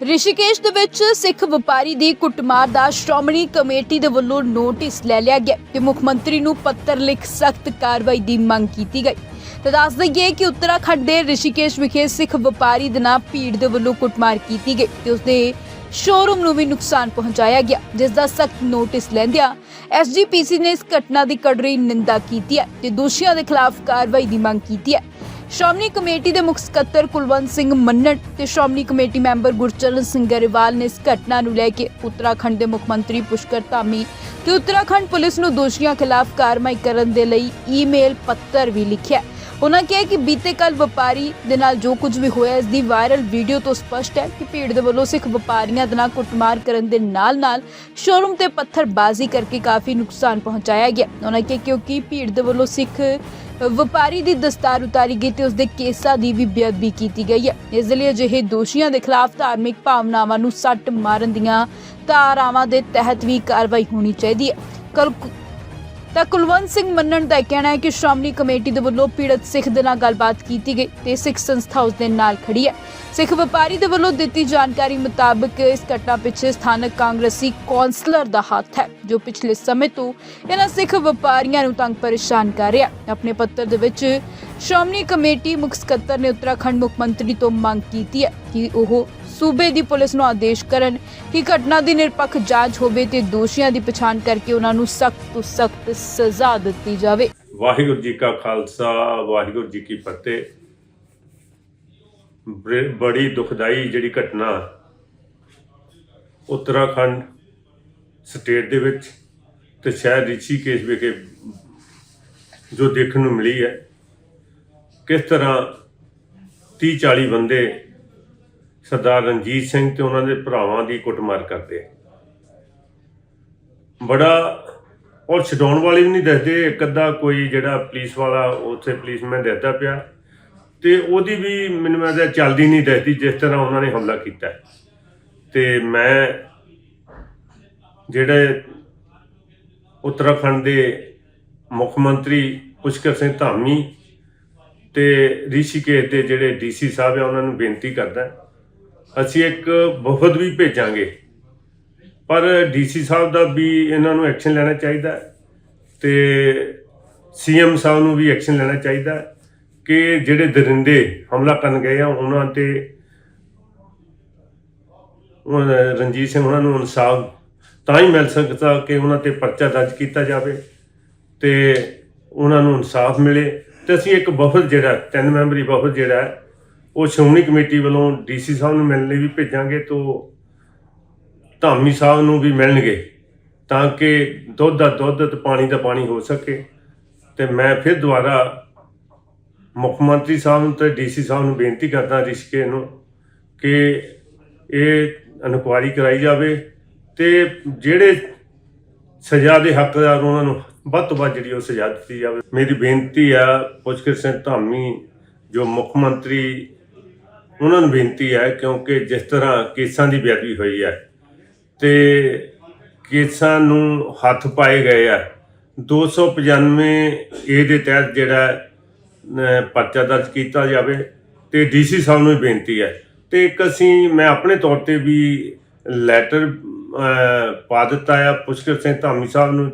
ਰਿਸ਼ੀਕੇਸ਼ ਦੇ ਵਿੱਚ ਸਿੱਖ ਵਪਾਰੀ ਦੀ ਕੁੱਟਮਾਰ ਦਾ ਸ਼੍ਰੋਮਣੀ ਕਮੇਟੀ ਦੇ ਵੱਲੋਂ ਨੋਟਿਸ ਲੈ ਲਿਆ ਗਿਆ ਤੇ ਮੁੱਖ ਮੰਤਰੀ ਨੂੰ ਪੱਤਰ ਲਿਖ ਸਖਤ ਕਾਰਵਾਈ ਦੀ ਮੰਗ ਕੀਤੀ ਗਈ। ਤੇ ਦੱਸ ਦਈਏ ਕਿ ਉੱਤਰਾਖੰਡ ਦੇ ਰਿਸ਼ੀਕੇਸ਼ ਵਿਖੇ ਸਿੱਖ ਵਪਾਰੀ ਦੇ ਨਾਲ ਭੀੜ ਦੇ ਵੱਲੋਂ ਕੁੱਟਮਾਰ ਕੀਤੀ ਗਈ ਤੇ ਉਸਦੇ ਸ਼ੋਰੂਮ ਨੂੰ ਵੀ ਨੁਕਸਾਨ ਪਹੁੰਚਾਇਆ ਗਿਆ, ਜਿਸ ਦਾ ਸਖਤ ਨੋਟਿਸ ਲੈਂਦਿਆਂ ਐਸਜੀਪੀਸੀ ਨੇ ਇਸ ਘਟਨਾ ਦੀ ਕੜਰੀ ਨਿੰਦਾ ਕੀਤੀ ਹੈ ਤੇ ਦੋਸ਼ੀਆਂ ਦੇ ਖਿਲਾਫ ਕਾਰਵਾਈ ਦੀ ਮੰਗ ਕੀਤੀ ਹੈ। ਸ਼੍ਰੋਮਣੀ ਕਮੇਟੀ ਦੇ ਮੁੱਖ ਸਕੱਤਰ ਕੁਲਵੰਤ ਸਿੰਘ ਮੰਨਣ ਤੇ ਸ਼੍ਰੋਮਣੀ ਕਮੇਟੀ ਮੈਂਬਰ ਗੁਰਚਰਨ ਸਿੰਘ ਗਰੇਵਾਲ ਨੇ ਇਸ ਘਟਨਾ ਨੂੰ ਲੈ ਕੇ ਉੱਤਰਾਖੰਡ ਦੇ ਮੁੱਖ ਮੰਤਰੀ ਪੁਸ਼ਕਰ ਧਾਮੀ ਤੇ ਉੱਤਰਾਖੰਡ ਪੁਲਿਸ ਨੂੰ ਦੋਸ਼ੀਆਂ ਖਿਲਾਫ ਕਾਰਵਾਈ ਕਰਨ ਦੇ ਲਈ ਈਮੇਲ, ਪੱਤਰ ਵੀ ਲਿਖਿਆ। ਉਹਨਾਂ ਕਿਹਾ ਕਿ ਬੀਤੇ ਕੱਲ ਵਪਾਰੀ ਦੇ ਨਾਲ ਜੋ ਕੁਝ ਵੀ ਹੋਇਆ, ਇਸ ਦੀ ਵਾਇਰਲ ਵੀਡੀਓ ਤੋਂ ਸਪਸ਼ਟ ਹੈ ਕਿ ਭੀੜ ਦੇ ਵੱਲੋਂ ਸਿੱਖ ਵਪਾਰੀਆਂ ਦੇ ਨਾਲ ਕੁੱਟਮਾਰ ਕਰਨ ਦੇ ਨਾਲ-ਨਾਲ ਸ਼ੋਰੂਮ ਤੇ ਪੱਥਰਬਾਜ਼ੀ ਕਰਕੇ ਕਾਫੀ ਨੁਕਸਾਨ ਪਹੁੰਚਾਇਆ ਗਿਆ। ਉਹਨਾਂ ਕਿਹਾ ਕਿਉਂਕਿ ਭੀੜ ਦੇ ਵੱਲੋਂ ਸਿੱਖ ਵਪਾਰੀ ਦੀ ਦਸਤਾਰ ਉਤਾਰੀ ਗਈ ਤੇ ਉਸ ਦੇ ਕੇਸਾਂ ਦੀ ਵੀ ਬੇਅਦਬੀ ਕੀਤੀ ਗਈ ਹੈ। ਇਸ ਲਈ ਅਜਿਹੇ ਦੋਸ਼ੀਆਂ ਦੇ ਖਿਲਾਫ ਧਾਰਮਿਕ ਭਾਵਨਾਵਾਂ ਨੂੰ ਸੱਟ ਮਾਰਨ ਦੀਆਂ ਧਾਰਾਵਾਂ ਦੇ ਤਹਿਤ ਵੀ ਕਾਰਵਾਈ ਹੋਣੀ ਚਾਹੀਦੀ ਹੈ। ਕੱਲ ਤਾਂ ਕੁਲਵੰਤ ਸਿੰਘ ਮੰਨਣ ਦਾ ਕਹਿਣਾ ਹੈ ਕਿ ਸ਼੍ਰੋਮਣੀ ਕਮੇਟੀ ਦੇ ਵੱਲੋਂ ਪੀੜਤ ਸਿੱਖ ਦੇ ਨਾਲ ਗੱਲਬਾਤ ਕੀਤੀ ਗਈ ਤੇ ਸਿੱਖ ਸੰਸਥਾ ਉਸ ਦੇ ਨਾਲ ਖੜੀ ਹੈ। ਸਿੱਖ ਵਪਾਰੀ ਦੇ ਵੱਲੋਂ ਦਿੱਤੀ ਜਾਣਕਾਰੀ ਮੁਤਾਬਕ ਇਸ ਘਟਨਾ ਪਿੱਛੇ ਸਥਾਨਕ ਕਾਂਗਰਸੀ ਕੌਂਸਲਰ ਦਾ ਹੱਥ ਹੈ, ਜੋ ਪਿਛਲੇ ਸਮੇਂ ਤੋਂ ਇਹਨਾਂ ਸਿੱਖ ਵਪਾਰੀਆਂ ਨੂੰ ਤੰਗ ਪਰੇਸ਼ਾਨ ਕਰ ਰਿਹਾ ਆਪਣੇ ਪੱਤਰ ਦੇ ਵਿੱਚ ਸ਼੍ਰੋਮਣੀ ਕਮੇਟੀ ਮੁੱਖ ਸਕੱਤਰ ਨੇ ਉੱਤਰਾਖੰਡ ਮੁੱਖ ਮੰਤਰੀ ਤੋਂ ਮੰਗ ਕੀਤੀ ਹੈ ਕਿ ਉਹ ਸੂਬੇ ਦੀ ਪੁਲਿਸ ਨੂੰ ਆਦੇਸ਼ ਕਰਨ ਕਿ ਘਟਨਾ ਦੀ ਨਿਰਪੱਖ ਜਾਂਚ ਹੋਵੇ ਤੇ ਦੋਸ਼ੀਆਂ ਦੀ ਪਛਾਣ ਕਰਕੇ ਉਹਨਾਂ ਨੂੰ ਸਖਤ ਤੋਂ ਸਖਤ ਸਜ਼ਾ ਦਿੱਤੀ ਜਾਵੇ। ਵਾਹਿਗੁਰੂ ਜੀ ਕਾ ਖਾਲਸਾ, ਵਾਹਿਗੁਰੂ ਜੀ ਕੀ ਫਤਿਹ। ਬੜੀ ਦੁਖਦਾਈ ਜਿਹੜੀ ਘਟਨਾ ਉੱਤਰਾਖੰਡ ਸਟੇਟ ਦੇ ਵਿੱਚ ਤੇ ਸ਼ਹਿਰ ਰਿਸ਼ੀਕੇਸ਼ ਵਿਖੇ ਜੋ ਦੇਖਣ ਨੂੰ ਮਿਲੀ ਹੈ। ਕਿਸ ਤਰ੍ਹਾਂ 30 40 ਬੰਦੇ ਸਰਦਾਰ ਰਣਜੀਤ ਸਿੰਘ ਤੇ ਉਹਨਾਂ ਦੇ ਭਰਾਵਾਂ ਦੀ ਕੁੱਟਮਾਰ ਕਰਦੇ ਬੜਾ ਔਰ ਛਡਾਉਣ ਵਾਲੇ ਵੀ ਨਹੀਂ ਦੱਸਦੇ, ਇੱਕ ਅੱਧਾ ਕੋਈ ਜਿਹੜਾ ਪੁਲਿਸ ਵਾਲਾ, ਉੱਥੇ ਪੁਲਿਸਮੈਨ ਦੱਸਦਾ ਪਿਆ। ਤੇ ਉਹਦੀ ਵੀ ਮੈਨੂੰ ਲੱਗਦਾ ਚੱਲਦੀ ਨਹੀਂ ਦੱਸਦੀ, ਜਿਸ ਤਰ੍ਹਾਂ ਉਹਨਾਂ ਨੇ ਹਮਲਾ ਕੀਤਾ। ਹੈ। ਤੇ ਮੈਂ ਜਿਹੜੇ ਉੱਤਰਾਖੰਡ ਦੇ ਮੁੱਖ ਮੰਤਰੀ ਪੁਸ਼ਕਰ ਸਿੰਘ ਧਾਮੀ ਤੇ ਰਿਸ਼ੀਕੇਸ਼ ਦੇ ਜਿਹੜੇ ਡੀਸੀ ਸਾਹਿਬ ਆ, ਉਹਨਾਂ ਨੂੰ ਬੇਨਤੀ ਕਰਦਾ। ਅਸੀਂ ਇੱਕ ਵਫਦ ਵੀ ਭੇਜਾਂਗੇ। ਪਰ ਡੀਸੀ ਸਾਹਿਬ ਦਾ ਵੀ ਇਹਨਾਂ ਨੂੰ ਐਕਸ਼ਨ ਲੈਣਾ ਚਾਹੀਦਾ ਹੈ ਤੇ ਸੀਐਮ ਸਾਹਿਬ ਨੂੰ ਵੀ ਐਕਸ਼ਨ ਲੈਣਾ ਚਾਹੀਦਾ ਕਿ ਜਿਹੜੇ ਦਰਿੰਦੇ ਹਮਲਾ ਕਰਨ ਗਏ ਆ, ਉਹਨਾਂ ਤੇ ਉਹ ਰਣਜੀਤ ਸਿੰਘ ਉਹਨਾਂ ਨੂੰ ਇਨਸਾਫ ਤਾਂ ਹੀ ਮਿਲ ਸਕਦਾ ਕਿ ਉਹਨਾਂ ਤੇ ਪਰਚਾ ਦਰਜ ਕੀਤਾ ਜਾਵੇ ਤੇ ਉਹਨਾਂ ਨੂੰ ਇਨਸਾਫ ਮਿਲੇ। ਤੇ ਅਸੀਂ ਇੱਕ ਵਫਦ ਜਿਹੜਾ, ਤਿੰਨ ਮੈਂਬਰੀ ਵਫਦ ਜਿਹੜਾ ਉਹ ਸ਼੍ਰੋਮਣੀ ਕਮੇਟੀ ਵੱਲੋਂ ਡੀਸੀ ਸਾਹਿਬ ਨੂੰ ਮਿਲਣ ਲਈ ਵੀ ਭੇਜਾਂਗੇ ਤੋਂ ਧਾਮੀ ਸਾਹਿਬ ਨੂੰ ਵੀ ਮਿਲਣਗੇ ਤਾਂ ਕਿ ਦੁੱਧ ਦਾ ਦੁੱਧ ਤੇ ਪਾਣੀ ਦਾ ਪਾਣੀ ਹੋ ਸਕੇ ਤੇ ਮੈਂ ਫਿਰ ਦੁਬਾਰਾ ਮੁੱਖ ਮੰਤਰੀ ਸਾਹਿਬ ਨੂੰ ਤੇ ਡੀਸੀ ਸਾਹਿਬ ਨੂੰ ਬੇਨਤੀ ਕਰਦਾ ਰਿਸ਼ਕੇ ਨੂੰ ਕਿ ਇਹ ਇਨਕੁਆਇਰੀ ਕਰਾਈ ਜਾਵੇ ਤੇ ਜਿਹੜੇ ਸਜ਼ਾ ਦੇ ਹੱਕਦਾਰ ਉਹਨਾਂ ਨੂੰ ਵੱਧ ਤੋਂ ਵੱਧ ਜਿਹੜੀ ਉਹ ਸਜ਼ਾ ਦਿੱਤੀ ਜਾਵੇ। ਮੇਰੀ ਬੇਨਤੀ ਆ ਪੁਸ਼ਕਰ ਸਿੰਘ ਧਾਮੀ ਜੋ ਮੁੱਖ ਮੰਤਰੀ ਉਹਨਾਂ ਨੂੰ ਬੇਨਤੀ ਹੈ ਕਿਉਂਕਿ ਜਿਸ ਤਰ੍ਹਾਂ ਕੇਸਾਂ ਦੀ ਬੇਅਦਬੀ ਹੋਈ ਹੈ ਤੇ ਕੇਸਾਂ ਨੂੰ ਹੱਥ ਪਾਏ ਗਏ ਆ। 295 ਏ ਦੇ ਤਹਿਤ ਜਿਹੜਾ ਪਰਚਾ ਦਰਜ ਕੀਤਾ ਜਾਵੇ ਤੇ ਡੀਸੀ ਸਾਹਿਬ ਨੂੰ ਵੀ ਬੇਨਤੀ ਹੈ। ਤੇ ਇੱਕ ਅਸੀਂ, ਮੈਂ ਆਪਣੇ ਤੌਰ ਤੇ ਵੀ ਲੈਟਰ ਪਾ ਦਿੱਤਾ ਆ ਪੁਸ਼ਕਰ ਸਿੰਘ ਧਾਮੀ ਸਾਹਿਬ ਨੂੰ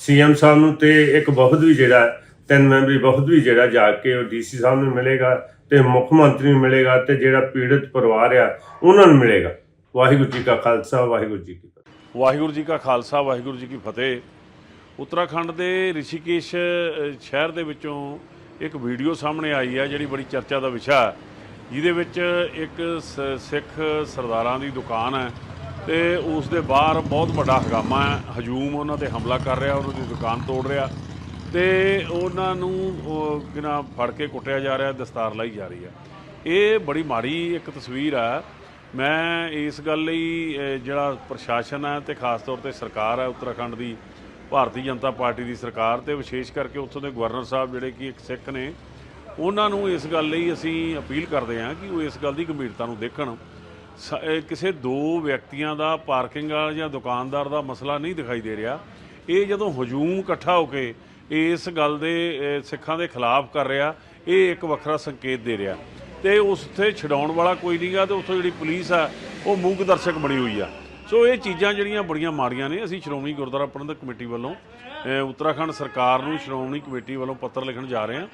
ਸੀਐਮ ਸਾਹਿਬ ਨੂੰ ਤੇ ਇੱਕ ਵਫਦ ਵੀ ਜਿਹੜਾ, ਤਿੰਨ ਮੈਂਬਰੀ ਵਫਦ ਵੀ ਜਿਹੜਾ ਜਾ ਕੇ ਉਹ ਡੀਸੀ ਸਾਹਿਬ ਨੂੰ ਮਿਲੇਗਾ। ਤੇ ਮੁੱਖ ਮੰਤਰੀ ਨੂੰ ਮਿਲੇਗਾ ਤੇ ਜਿਹੜਾ ਪੀੜਤ ਪਰਿਵਾਰ ਆ, ਉਹਨਾਂ ਨੂੰ ਮਿਲੇਗਾ। ਵਾਹਿਗੁਰੂ ਜੀ ਕਾ ਖਾਲਸਾ, ਵਾਹਿਗੁਰੂ ਜੀ ਕੀ ਫਤਿਹ। ਵਾਹਿਗੁਰੂ ਜੀ ਕਾ ਖਾਲਸਾ, ਵਾਹਿਗੁਰੂ ਜੀ ਕੀ ਫਤਿਹ। ਉੱਤਰਾਖੰਡ ਦੇ ਰਿਸ਼ੀਕੇਸ਼ ਸ਼ਹਿਰ ਦੇ ਵਿੱਚੋਂ ਇੱਕ ਵੀਡੀਓ ਸਾਹਮਣੇ ਆਈ ਹੈ ਜਿਹੜੀ ਬੜੀ ਚਰਚਾ ਦਾ ਵਿਸ਼ਾ ਹੈ। ਜਿਹਦੇ ਵਿੱਚ ਇੱਕ ਸ- ਸਿੱਖ ਸਰਦਾਰਾਂ ਦੀ ਦੁਕਾਨ ਹੈ ਤੇ ਉਸ ਦੇ ਬਾਹਰ ਬਹੁਤ ਵੱਡਾ ਹਗਾਮਾ ਹੈ। ਹਜੂਮ ਉਹਨਾਂ ਤੇ ਹਮਲਾ ਕਰ ਰਿਹਾ, ਉਹਨਾਂ ਦੀ ਦੁਕਾਨ ਤੋੜ ਰਿਹਾ। ਤੇ ਉਹਨਾਂ ਨੂੰ, ਉਹ ਕਿਨਾ ਫੜ ਕੇ ਕੁੱਟਿਆ ਜਾ ਰਿਹਾ, ਦਸਤਾਰ ਲਾਈ ਜਾ ਰਹੀ ਹੈ ਇਹ ਬੜੀ ਮਾੜੀ ਇੱਕ ਤਸਵੀਰ ਆ। ਮੈਂ ਇਸ ਗੱਲ ਲਈ ਜਿਹੜਾ ਪ੍ਰਸ਼ਾਸਨ ਹੈ ਤੇ ਖਾਸ ਤੌਰ ਤੇ ਸਰਕਾਰ ਹੈ ਉੱਤਰਾਖੰਡ ਦੀ, ਭਾਰਤੀ ਜਨਤਾ ਪਾਰਟੀ ਦੀ ਸਰਕਾਰ ਤੇ ਵਿਸ਼ੇਸ਼ ਕਰਕੇ ਉੱਥੋਂ ਦੇ ਗਵਰਨਰ ਸਾਹਿਬ ਜਿਹੜੇ ਕਿ ਇੱਕ ਸਿੱਖ ਨੇ, ਉਹਨਾਂ ਨੂੰ ਇਸ ਗੱਲ ਲਈ ਅਸੀਂ ਅਪੀਲ ਕਰਦੇ ਹਾਂ ਕਿ ਉਹ ਇਸ ਗੱਲ ਦੀ ਗੰਭੀਰਤਾ ਨੂੰ ਦੇਖਣ। ਸ- ਕਿਸੇ ਦੋ ਵਿਅਕਤੀਆਂ ਦਾ ਪਾਰਕਿੰਗ ਵਾਲਾ ਜਾਂ ਦੁਕਾਨਦਾਰ ਦਾ ਮਸਲਾ ਨਹੀਂ ਦਿਖਾਈ ਦੇ ਰਿਹਾ। ਇਹ ਜਦੋਂ ਹਜੂਮ ਇਕੱਠਾ ਹੋ ਕੇ ਇਸ ਗੱਲ ਦੇ ਸਿੱਖਾਂ ਦੇ ਖਿਲਾਫ ਕਰ ਰਿਹਾ। ਇਹ ਇੱਕ ਵੱਖਰਾ ਸੰਕੇਤ ਦੇ ਰਿਹਾ। ਤੇ ਉਸ ਛਡਾਉਣ ਵਾਲਾ ਕੋਈ ਨਹੀਂਗਾ ਤੇ ਉੱਥੋਂ ਜਿਹੜੀ ਪੁਲਿਸ ਆ ਉਹ ਮੂਕ ਦਰਸ਼ਕ ਬਣੀ ਹੋਈ ਆ। ਸੋ ਇਹ ਚੀਜ਼ਾਂ ਜਿਹੜੀਆਂ ਬੜੀਆਂ ਮਾੜੀਆਂ ਨੇ ਅਸੀਂ ਸ਼੍ਰੋਮਣੀ ਗੁਰਦੁਆਰਾ ਪ੍ਰਬੰਧਕ ਕਮੇਟੀ ਵੱਲੋਂ ਉੱਤਰਾਖੰਡ ਸਰਕਾਰ ਨੂੰ ਸ਼੍ਰੋਮਣੀ ਕਮੇਟੀ ਵੱਲੋਂ ਪੱਤਰ ਲਿਖਣ ਜਾ ਰਹੇ ਹਾਂ।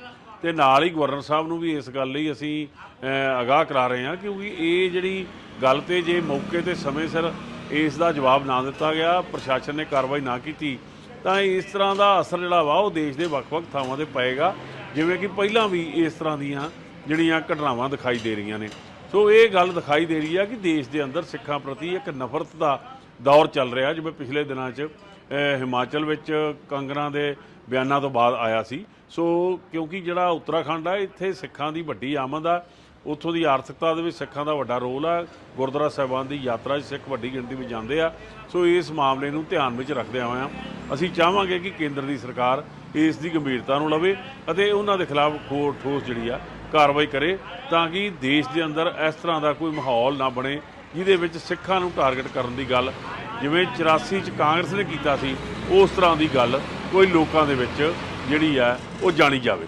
ਤੇ ਨਾਲ ਹੀ ਗਵਰਨਰ ਸਾਹਿਬ ਨੂੰ ਵੀ ਇਸ ਗੱਲ ਲਈ ਅਸੀਂ ਅ, ਅਗਾਹ ਕਰਾ ਰਹੇ ਹਾਂ ਕਿਉਂਕਿ ਇਹ ਜਿਹੜੀ ਗੱਲ ਤੇ ਜੇ ਮੌਕੇ ਤੇ ਸਮੇਂ ਸਿਰ ਇਸ ਦਾ ਜਵਾਬ ਨਾ ਦਿੱਤਾ ਗਿਆ ਪ੍ਰਸ਼ਾਸਨ ਨੇ ਕਾਰਵਾਈ ਨਾ ਕੀਤੀ ਤਾਂ ਇਸ ਤਰ੍ਹਾਂ ਦਾ ਅਸਰ ਜਿਹੜਾ ਵਾ ਉਹ ਦੇਸ਼ ਦੇ ਵੱਖ-ਵੱਖ ਥਾਵਾਂ ਤੇ ਪਏਗਾ। ਜਿਵੇਂ ਕਿ ਪਹਿਲਾਂ ਵੀ ਇਸ ਤਰ੍ਹਾਂ ਦੀਆਂ ਜਿਹੜੀਆਂ ਘਟਨਾਵਾਂ ਦਿਖਾਈ ਦੇ ਰਹੀਆਂ ਨੇ। ਸੋ ਇਹ ਗੱਲ ਦਿਖਾਈ ਦੇ ਰਹੀ ਆ ਕਿ ਦੇਸ਼ ਦੇ ਅੰਦਰ ਸਿੱਖਾਂ ਪ੍ਰਤੀ ਇੱਕ ਨਫ਼ਰਤ ਦਾ ਦੌਰ ਚੱਲ ਰਿਹਾ, ਜਿਵੇਂ ਪਿਛਲੇ ਦਿਨਾਂ 'ਚ ਹਿਮਾਚਲ ਵਿੱਚ ਕੰਗਰਾਂ ਦੇ ਬਿਆਨਾਂ ਤੋਂ ਬਾਅਦ ਆਇਆ ਸੀ। ਸੋ ਕਿਉਂਕਿ ਜਿਹੜਾ ਉੱਤਰਾਖੰਡ ਆ, ਇੱਥੇ ਸਿੱਖਾਂ ਦੀ ਵੱਡੀ ਆਮਦ ਆ। ਉੱਥੋਂ ਦੀ ਆਰਥਿਕਤਾ ਦੇ ਵਿੱਚ ਸਿੱਖਾਂ ਦਾ ਵੱਡਾ ਰੋਲ ਆ। ਗੁਰਦੁਆਰਾ ਸਾਹਿਬਾਨ ਦੀ ਯਾਤਰਾ 'ਚ ਸਿੱਖ ਵੱਡੀ ਗਿਣਤੀ ਵਿੱਚ ਜਾਂਦੇ ਆ। ਸੋ ਇਸ ਮਾਮਲੇ ਨੂੰ ਧਿਆਨ ਵਿੱਚ ਰੱਖਦਿਆਂ ਹੋਇਆਂ ਅਸੀਂ ਚਾਹਾਂਗੇ ਕਿ ਕੇਂਦਰ ਦੀ ਸਰਕਾਰ ਇਸ ਦੀ ਗੰਭੀਰਤਾ ਨੂੰ ਲਵੇ ਅਤੇ ਉਹਨਾਂ ਦੇ ਖਿਲਾਫ ਖੋ- ਠੋਸ ਜਿਹੜੀ ਆ, ਕਾਰਵਾਈ ਕਰੇ ਤਾਂ ਕਿ ਦੇਸ਼ ਦੇ ਅੰਦਰ ਇਸ ਤਰ੍ਹਾਂ ਦਾ ਕੋਈ ਮਾਹੌਲ ਨਾ ਬਣੇ, ਜਿਹਦੇ ਵਿੱਚ ਸਿੱਖਾਂ ਨੂੰ ਟਾਰਗੇਟ ਕਰਨ ਦੀ ਗੱਲ, ਜਿਵੇਂ 84 ਚ ਕਾਂਗਰਸ ਨੇ ਕੀਤਾ ਸੀ, ਉਸ ਤਰ੍ਹਾਂ ਦੀ ਗੱਲ ਕੋਈ ਲੋਕਾਂ ਦੇ ਵਿੱਚ ਜਿਹੜੀ ਆ, ਉਹ ਜਾਣੀ ਜਾਵੇ।